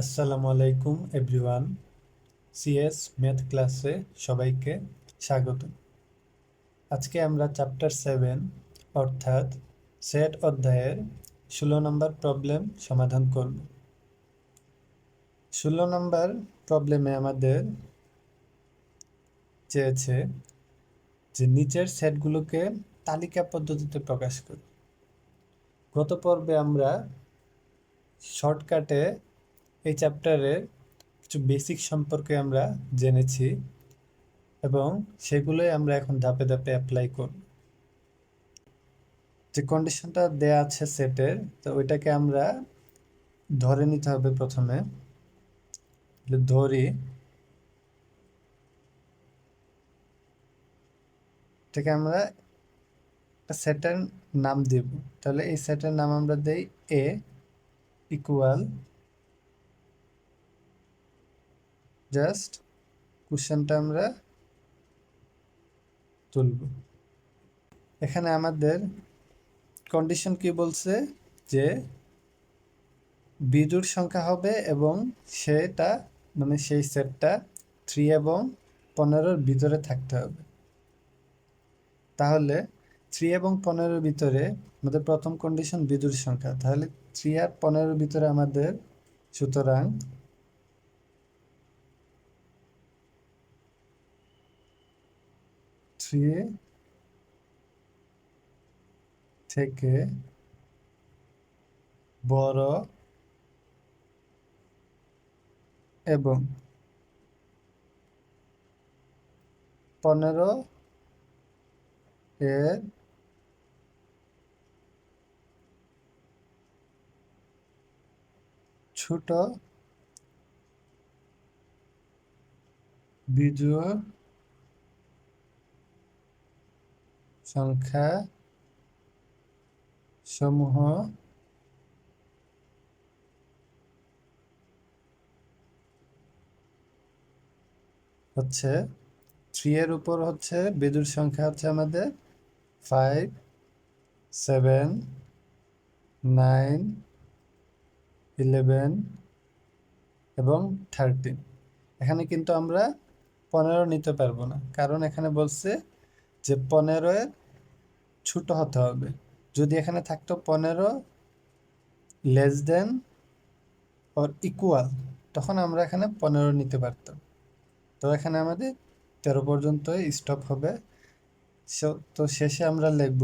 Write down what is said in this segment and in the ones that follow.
আসসালামু আলাইকুম, everyone. CS math ক্লাসে সবাইকে স্বাগত। আজকে আমরা চ্যাপ্টার সেভেন অর্থাৎ সেট অধ্যায়ের ষোলো নম্বর প্রবলেম সমাধান করব। ষোলো নম্বর প্রবলেমে আমাদের চেয়েছে যে নিচের সেটগুলোকে তালিকা পদ্ধতিতে প্রকাশ করি। গত পর্বে আমরা শর্টকাটে এই চ্যাপ্টারের কিছু বেসিক সম্পর্কে আমরা জেনেছি এবং সেগুলোই আমরা এখন ধাপে ধাপে অ্যাপ্লাই করব। যে কন্ডিশনটা দেয়া আছে সেটের তো ওইটাকে আমরা ধরে নিতে হবে প্রথমে। ধরি, এটাকে আমরা সেটের নাম দেব। তাহলে এই সেটের নাম আমরা দেই এ ইকুয়াল জাস্ট কোশ্চেনটা আমরা তুলব। এখানে আমাদের কন্ডিশন কি বলছে? যে বিজুর সংখ্যা হবে এবং সেটা মানে সেই সেটটা থ্রি এবং পনেরোর ভিতরে থাকতে হবে। তাহলে থ্রি এবং পনেরোর ভিতরে আমাদের প্রথম কন্ডিশন বিজুর সংখ্যা। তাহলে থ্রি আর পনেরোর ভিতরে আমাদের সুতরাং থ্রি থেকে বড় এবং পনেরো এর ছোট বিজুর সংখ্যা সমূহ হচ্ছে থ্রি এর উপর হচ্ছে, বিদুর সংখ্যা হচ্ছে আমাদের ফাইভ সেভেন নাইন ইলেভেন এবং থার্টিন এখানে কিন্তু আমরা পনেরো নিতে পারব না, কারণ এখানে বলছে যে পনেরোর ছোট হতে হবে। যদি এখানে থাকতো পনেরো লেস দেন অর ইকুয়াল তখন আমরা এখানে পনেরো নিতে পারতাম। তো এখানে আমাদের তেরো পর্যন্ত স্টপ হবে। তো শেষে আমরা লিখব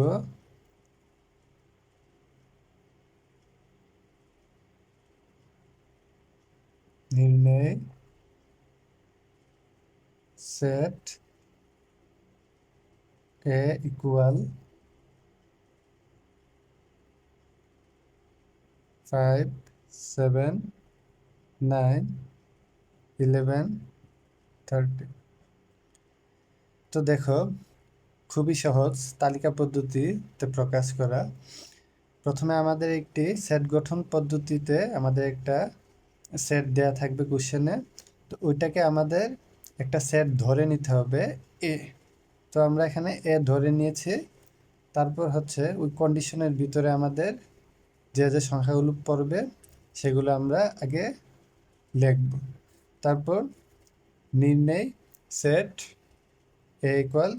নির্ণয় set A equal five, seven, nine, eleven, thirty. তো দেখো, খুবই সহজ তালিকা পদ্ধতিতে প্রকাশ করা। প্রথমে আমাদের একটি সেট গঠন পদ্ধতিতে আমাদের একটা সেট দেয়া থাকবে কোশ্চেনে। তো ওইটাকে আমাদের একটা সেট ধরে নিতে হবে, এ। তো আমরা এখানে এ ধরে নিয়েছি। তারপর হচ্ছে ওই কন্ডিশনের ভিতরে আমাদের যে যে সংখ্যাগুলো পড়বে, সেগুলো আমরা আগে লিখব। তারপর নির্ণয় সেট এ ইকুয়াল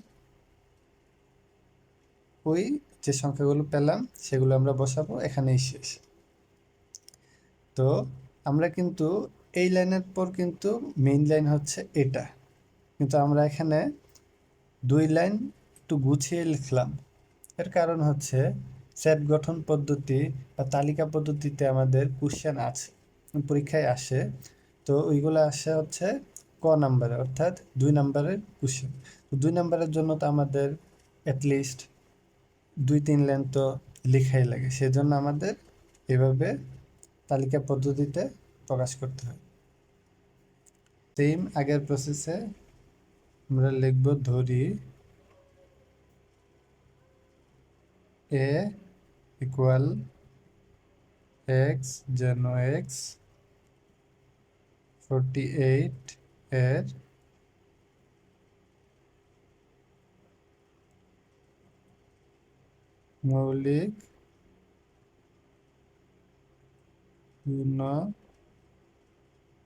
ওই যে সংখ্যাগুলো পেলাম, সেগুলো আমরা বসাবো, এখানেই শেষ। তো আমরা কিন্তু এই লাইনের পর কিন্তু মেইন লাইন হচ্ছে এটা। কিন্তু আমরা এখানে দুই লাইন একটু গুছিয়ে লিখলাম। এর কারণ হচ্ছে সেট গঠন পদ্ধতি বা তালিকা পদ্ধতিতে আমাদের কোশ্চেন আছে, পরীক্ষায় আসে। তো ওইগুলো আসে হচ্ছে ক নাম্বারে অর্থাৎ দুই নাম্বারের কোশ্চেন তো দুই নাম্বারের জন্য তো আমাদের অ্যাটলিস্ট দুই তিন লাইন তো লেখাই লাগে। সেজন্য আমাদের এভাবে তালিকা পদ্ধতিতে প্রকাশ করতে হয়। সেম আগের প্রসেসে আমরা লিখব ধরি এ ইকুয়াল এক্স যেন এক্স ফোরটি এইট এর মৌলিক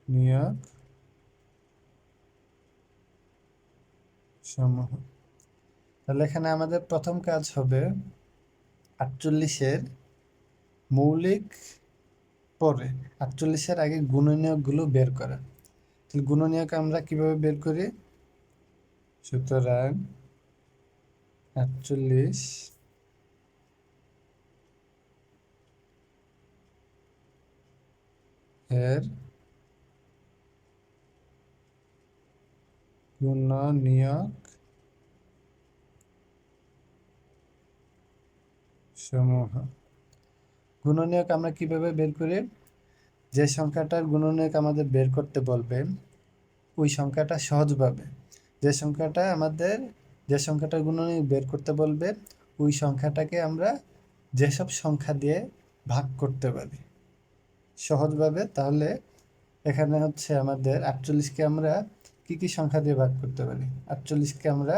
নিয়োগ সমূহ। তাহলে এখানে আমাদের প্রথম কাজ হবে আটচল্লিশের মৌলিক পরে আটচল্লিশের আগে গুণনীয়কগুলো বের করা তাহলে গুণনীয়ক আমরা কীভাবে বের করি? সুতরাং আটচল্লিশ এর গুণনীয়ক সমূহ। গুণনীয়ক আমরা কীভাবে বের করি? যে সংখ্যাটার গুণনীয়ক আমাদের বের করতে বলবে, ওই সংখ্যাটা সহজভাবে যে সংখ্যাটা আমাদের, যে সংখ্যাটার গুণনীয়ক বের করতে বলবে, ওই সংখ্যাটাকে আমরা যেসব সংখ্যা দিয়ে ভাগ করতে পারি। সহজভাবে তাহলে এখানে হচ্ছে আমাদের আটচল্লিশকে আমরা কি কি সংখ্যা দিয়ে ভাগ করতে পারি? আটচল্লিশকে আমরা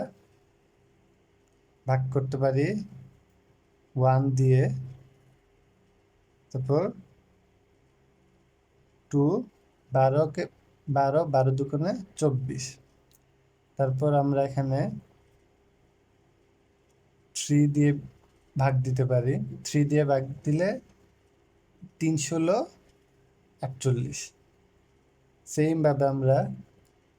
ভাগ করতে পারি ওয়ান দিয়ে তারপর টু বারোকে বারো বারো দুগুণে চব্বিশ। তারপর আমরা এখানে থ্রি দিয়ে ভাগ দিতে পারি। থ্রি দিয়ে ভাগ দিলে তিন ষোলো আটচল্লিশ সেইমভাবে আমরা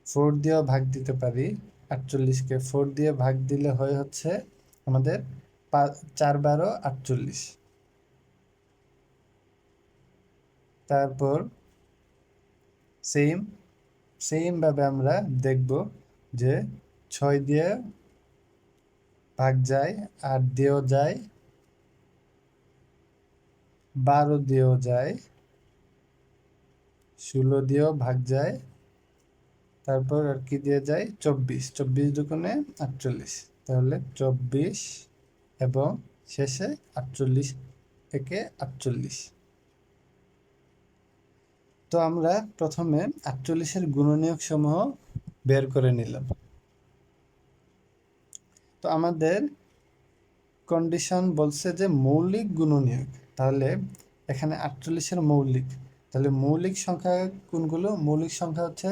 ফোর দিয়েও ভাগ দিতে পারি। আটচল্লিশকে ফোর দিয়ে ভাগ দিলে হয় হচ্ছে আমাদের চার বারো আটচল্লিশ। তারপর সেম সেমভাবে আমরা দেখব যে ছয় দিয়ে ভাগ যায়, আট দিয়েও যায়, বারো দিয়েও যায়, ষোলো দিয়েও ভাগ যায়, তারপর আর কি দিয়ে যায়? চব্বিশ। চব্বিশ দুগুণে আটচল্লিশ। তাহলে চব্বিশ এবং শেষে আটচল্লিশ, একে আটচল্লিশ। তো আমরা প্রথমে আটচল্লিশের গুণনীয়ক সমূহ বের করে নিলাম। তো আমাদের কন্ডিশন বলছে যে মৌলিক গুণনীয়ক। তাহলে এখানে আটচল্লিশের মৌলিক। তাহলে মৌলিক সংখ্যা কোনগুলো? মৌলিক সংখ্যা হচ্ছে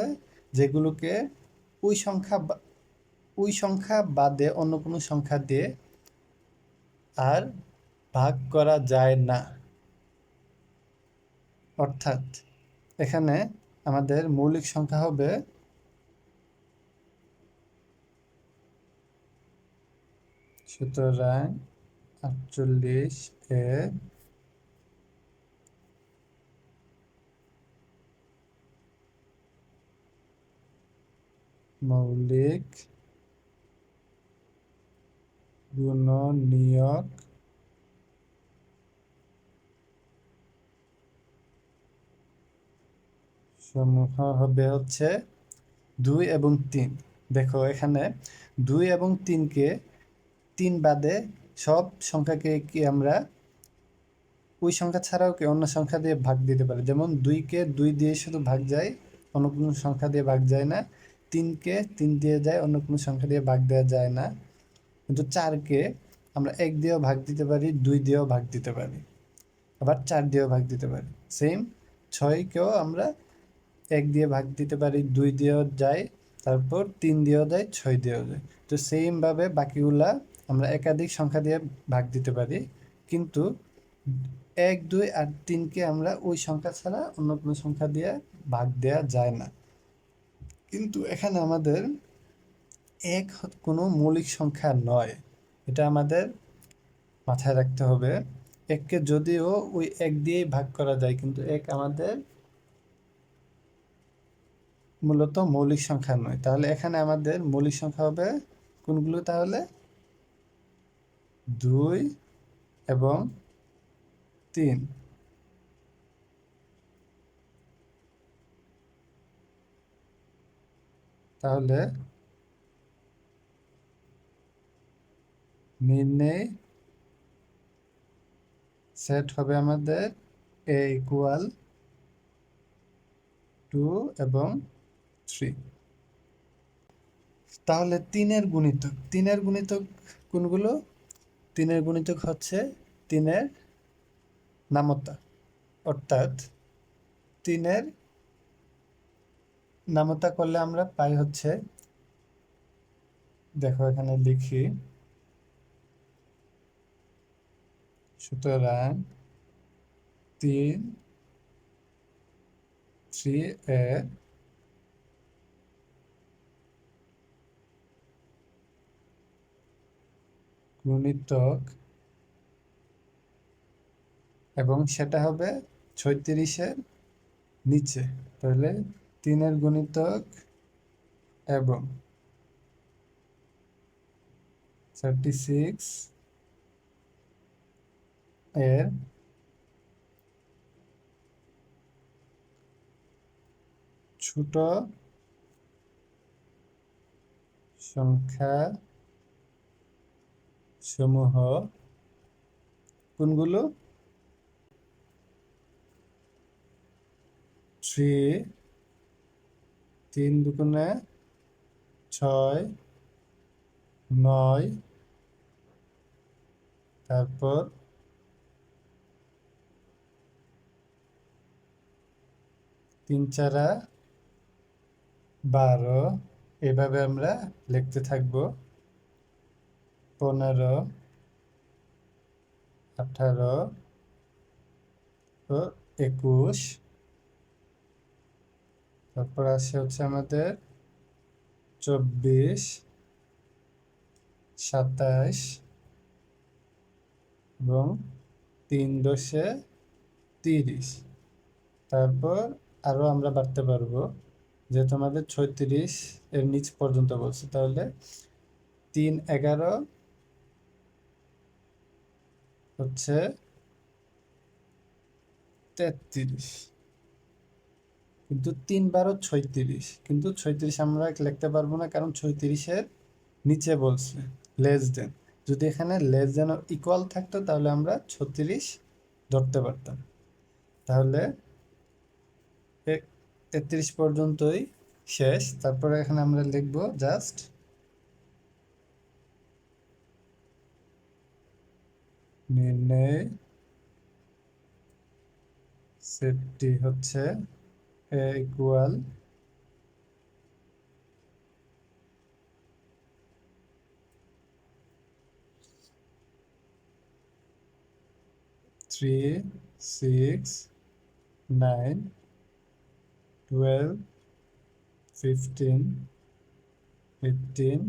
যেগুলোকে ওই সংখ্যা ওই সংখ্যা বাদে অন্য কোনো সংখ্যা দিয়ে আর ভাগ করা যায় না। অর্থাৎ এখানে আমাদের মৌলিক সংখ্যা হবে সুতরাং আটচল্লিশ এর মৌলিক গুণনীয়ক সমূহ হবে হচ্ছে দুই এবং তিন। দেখো, এখানে দুই এবং তিনকে তিন বাদে সব সংখ্যাকে কি আমরা ওই সংখ্যা ছাড়াও কি অন্য সংখ্যা দিয়ে ভাগ দিতে পারি? যেমন দুইকে দুই দিয়ে শুধু ভাগ যায়, অন্য কোনো সংখ্যা দিয়ে ভাগ যায় না। তিনকে তিন দিয়ে যায়, অন্য কোনো সংখ্যা দিয়ে ভাগ দেওয়া যায় না। কিন্তু চারকে আমরা এক দিয়েও ভাগ দিতে পারি, দুই দিয়েও ভাগ দিতে পারি। আবার চার দিয়েও ভাগ দিতে পারি। সেম ছয়কেও আমরা এক দিয়ে ভাগ দিতে পারি, দুই দিয়েও যায়, তারপর তিন দিয়েও যায়, ছয় দিয়েও যায়। তো সেমভাবে বাকিগুলা আমরা একাধিক সংখ্যা দিয়ে ভাগ দিতে পারি। কিন্তু এক, দুই আর তিনকে আমরা ওই সংখ্যা ছাড়া অন্য কোনো সংখ্যা দিয়ে ভাগ দেওয়া যায় না। কিন্তু এখানে আমাদের এক কোনো মৌলিক সংখ্যা নয়। এটা আমাদের মাথায় রাখতে হবে। এককে যদিও ওই এক দিয়েই ভাগ করা যায়, কিন্তু এক আমাদের মূলত মৌলিক সংখ্যা নয়। তাহলে এখানে আমাদের মৌলিক সংখ্যা হবে কোনগুলো তাহলে? দুই এবং তিন। তাহলে নির্ণয় সেট হবে আমাদের এ ইকুয়াল টু এবং থ্রি তাহলে তিনের গুণিতক তিনের গুণিতক কোনগুলো? তিনের গুণিতক হচ্ছে তিনের নামতা, অর্থাৎ তিনের নামতা করলে আমরা পাই হচ্ছে, দেখো এখানে লিখি সুতরাং তিন, থ্রি এর গুণিতক, এবং সেটা হবে ছয়ত্রিশের নিচে। তাহলে তিনের গুণিতক এবং থার্টি সিক্স এর ছোট সংখ্যা সমূহ কোনগুলো? থ্রি তিন দুগুণে ছয় নয় তারপর তিন চারা বারো, এভাবে আমরা লিখতে থাকব। পনেরো, আঠারো একুশ। তারপর আসে হচ্ছে আমাদের চব্বিশ, সাতাশ এবং তিন দশে তিরিশ। তারপর আরও আমরা বাড়তে পারব। যেহেতু আমাদের ছয়ত্রিশ এর নিচ পর্যন্ত বলছে, তাহলে তিন এগারো হচ্ছে তেত্রিশ। কিন্তু তিন বারো ছয়ত্রিশ, কিন্তু ছয়ত্রিশ আমরা লিখতে পারব না, কারণ ছয়ত্রিশের নিচে বলছে লেস দেন যদি এখানে লেস দেন ইকুয়াল থাকতো, তাহলে আমরা ছত্রিশ ধরতে পারতাম। তাহলে তেত্রিশ পর্যন্তই শেষ। তারপরে এখানে আমরা লিখব জাস্ট নির্ণয় সেটটি হচ্ছে A equal three six nine twelve fifteen eighteen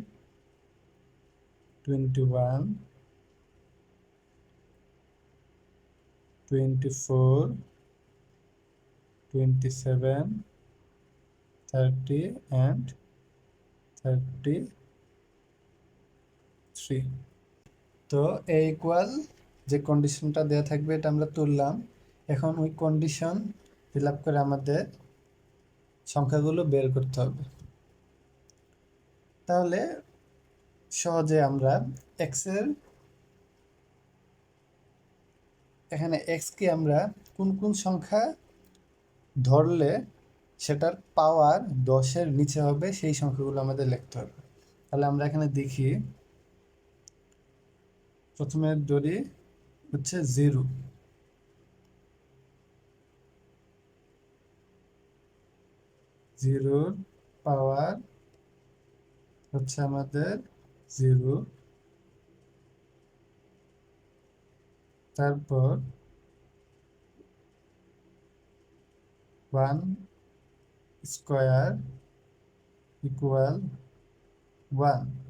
twenty one twenty four twenty seven thirty and thirty three তো এ ইকুয়াল যে কন্ডিশনটা দেওয়া থাকবে এটা আমরা তুললাম। এখন ওই কন্ডিশন ফিল আপ করে আমাদের সংখ্যাগুলো বের করতে হবে। তাহলে সহজে আমরা এক্সের এখানে এক্সকে আমরা কোন কোন সংখ্যা ধরলে সেটার পাওয়ার দশের নিচে হবে সেই সংখ্যাগুলো আমাদের লিখতে হবে। তাহলে আমরা এখানে দেখি, প্রথমে ধরি হচ্ছে জিরো জিরোর পাওয়ার হচ্ছে আমাদের জিরো। তারপর one square equal one.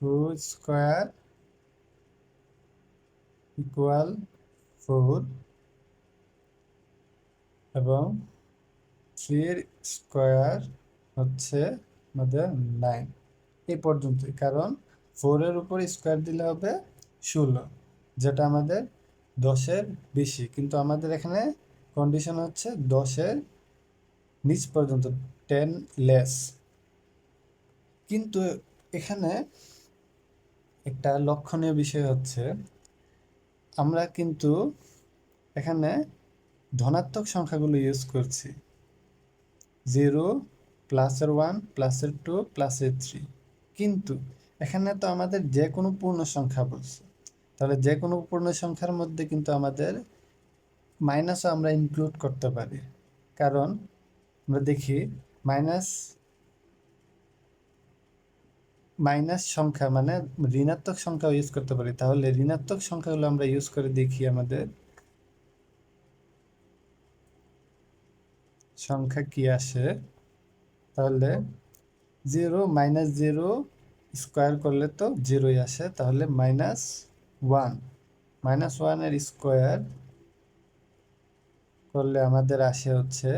Two square equal four এবং থ্রির স্কোয়ার হচ্ছে আমাদের নাইন এই পর্যন্তই, কারণ ফোরের উপর স্কোয়ার দিলে হবে ষোলো, যেটা আমাদের দশের বেশি। কিন্তু আমাদের এখানে কন্ডিশন হচ্ছে দশের নিচ পর্যন্ত টেন লেস কিন্তু এখানে একটা লক্ষণীয় বিষয় হচ্ছে, আমরা কিন্তু এখানে ধনাত্মক সংখ্যাগুলো ইউজ করছি। জিরো প্লাসের ওয়ান প্লাসের টু প্লাসের থ্রি কিন্তু এখানে তো আমাদের যে কোনো পূর্ণ সংখ্যা বলছে। তাহলে যে কোনো পূর্ণ সংখ্যার মধ্যে কিন্তু আমাদের মাইনাসও আমরা ইনক্লুড করতে পারি। কারণ আমরা দেখি মাইনাস মাইনাস সংখ্যা মানে ঋণাত্মক সংখ্যা ইউজ করতে পারি। তাহলে ঋণাত্মক সংখ্যাগুলো আমরা ইউজ করে দেখি আমাদের। সংখ্যা কি আসে? তাহলে জিরো মাইনাস জিরো স্কোয়ার করলে তো জিরোই আসে। তাহলে মাইনাস ওয়ান মাইনাস ওয়ানের স্কোয়ার করলে আমাদের আসে হচ্ছে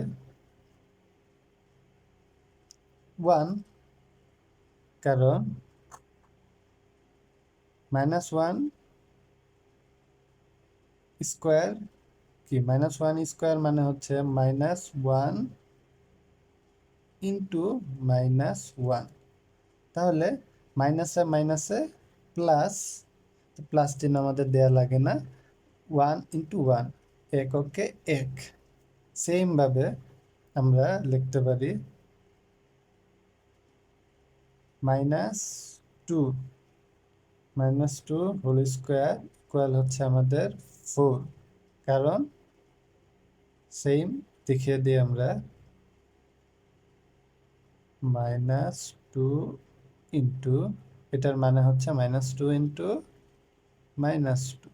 ওয়ান কারণ মাইনাস ওয়ান স্কোয়ার কি? মাইনাস ওয়ান স্কোয়ার মানে হচ্ছে minus one into minus one. তাহলে মাইনাসে মাইনাসে প্লাস প্লাস চিহ্ন আমাদের দেয়া লাগে না, ওয়ান ইন্টু ওয়ান এককে এক। সেমভাবে আমরা লিখতে পারি minus two minus two whole square equal হচ্ছে আমাদের ফোর। কারণ সেম দেখিয়ে দিই আমরা। মাইনাস টু ইন্টু, এটার মানে হচ্ছে minus two into minus two.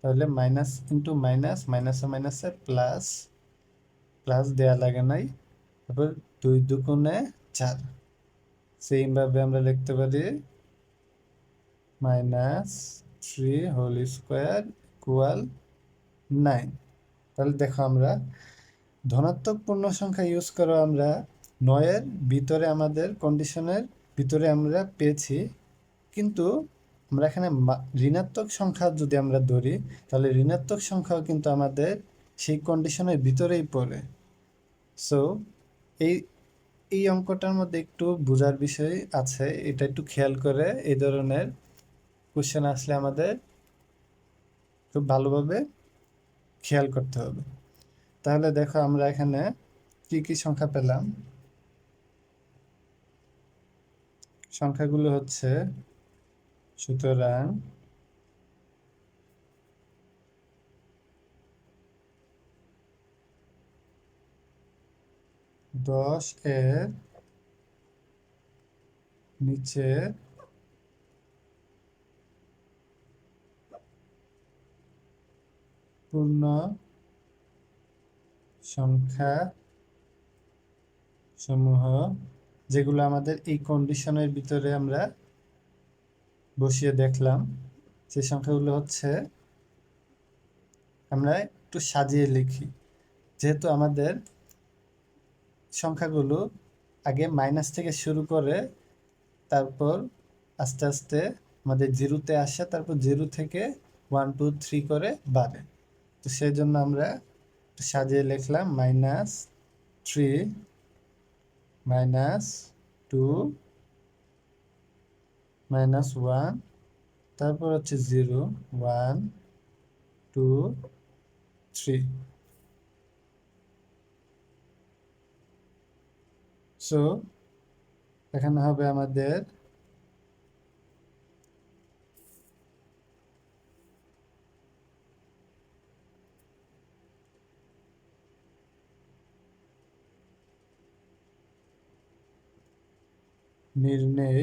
তাহলে মাইনাস ইন্টু মাইনাস, মাইনাসে মাইনাসে প্লাস প্লাস দেয়া লাগে নাই। তারপর দুই দুগুণে চার। সেইমভাবে আমরা লিখতে পারি minus three whole square equal nine. তাহলে দেখো আমরা ধনাত্মক পূর্ণ সংখ্যা ইউজ করো আমরা নয়ের ভিতরে আমাদের কন্ডিশনের ভিতরে আমরা পেয়েছি। কিন্তু আমরা এখানে ঋণাত্মক সংখ্যা যদি আমরা ধরি, তাহলে ঋণাত্মক সংখ্যাও কিন্তু আমাদের সেই কন্ডিশনের ভিতরেই পড়ে। সো এই এই অঙ্কটার মধ্যে একটু বোঝার বিষয় আছে, এটা একটু খেয়াল করে এই ধরনের কোশ্চেন আসলে আমাদের খুব ভালোভাবে খেয়াল করতে হবে। তাহলে দেখো আমরা এখানে কি কি সংখ্যা পেলাম? সংখ্যাগুলো হচ্ছে সুতরাং দশ এর নিচে পূর্ণ সংখ্যা সমূহ, যেগুলো আমাদের এই কন্ডিশনের ভিতরে আমরা বসিয়ে দেখলাম সেই সংখ্যাগুলো হচ্ছে, আমরা একটু সাজিয়ে লিখি। যেহেতু আমাদের সংখ্যাগুলো আগে মাইনাস থেকে শুরু করে তারপর আস্তে আস্তে আমাদের জিরোতে আসে, তারপর জিরো থেকে ওয়ান টু থ্রি করে বাড়ে। তো সেই জন্য আমরা সাজিয়ে লিখলাম minus three minus two minus one তারপর হচ্ছে zero one two three so এখানে হবে আমাদের নির্ণয়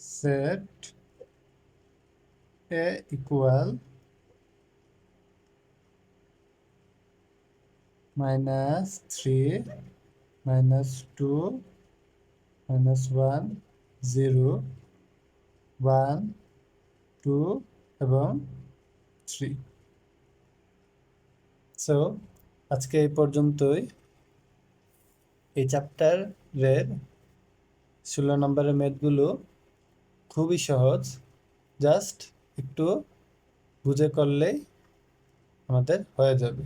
set A equal minus three minus two minus one zero one two এবং থ্রি সো আজকে এই পর্যন্তই। এই চ্যাপ্টারের ষোলো নম্বরের ম্যাথগুলো খুবই সহজ। জাস্ট একটু বুঝে করলেই আমাদের হয়ে যাবে।